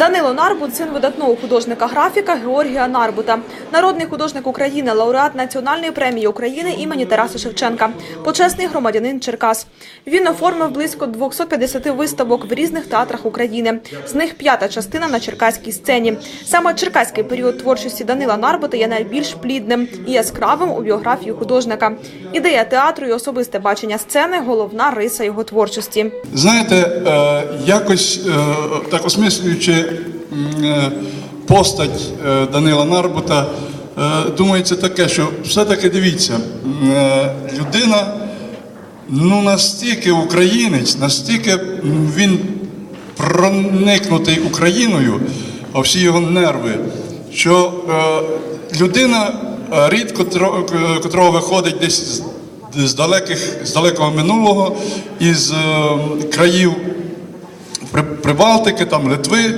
Данило Нарбут, син видатного художника-графіка Георгія Нарбута, народний художник України, лауреат Національної премії України імені Тараса Шевченка, почесний громадянин Черкас. Він оформив близько 250 виставок в різних театрах України. З них п'ята частина на черкаській сцені. Саме черкаський період творчості Данила Нарбута є найбільш плідним і яскравим у біографії художника. Ідея театру і особисте бачення сцени головна риса його творчості. Знаєте, е, якось е, так осмислюючи постать е, Данила Нарбута, е, думається таке, що все-таки дивіться, е, людина ну настільки українець, настільки він проникнутий Україною, а всі його нерви, що е, людина е, рідко е, котрого виходить десь з, далеких з далекого минулого із е, країв Прибалтики, там Литви,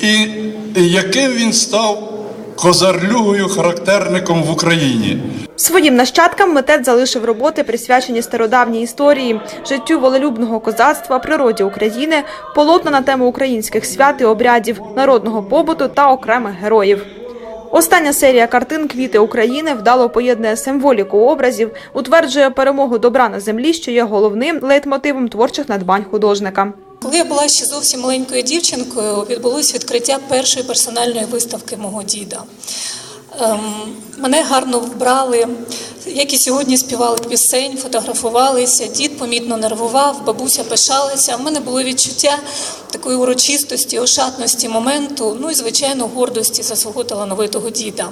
і яким він став козарлюгою, характерником в Україні. Своїм нащадкам митець залишив роботи, присвячені стародавній історії, життю волелюбного козацтва, природі України, полотна на тему українських свят і обрядів, народного побуту та окремих героїв. Остання серія картин Квіти України вдало поєднує символіку образів, утверджує перемогу добра на землі, що є головним лейтмотивом творчих надбань художника. Коли я була ще зовсім маленькою дівчинкою, відбулось відкриття першої персональної виставки мого діда. Ем, мене гарно вбрали, як і сьогодні співали пісень, фотографувалися. Дід помітно нервував, бабуся пишалася. У мене було відчуття такої урочистості, ошатності моменту, ну і звичайно гордості за свого талановитого діда.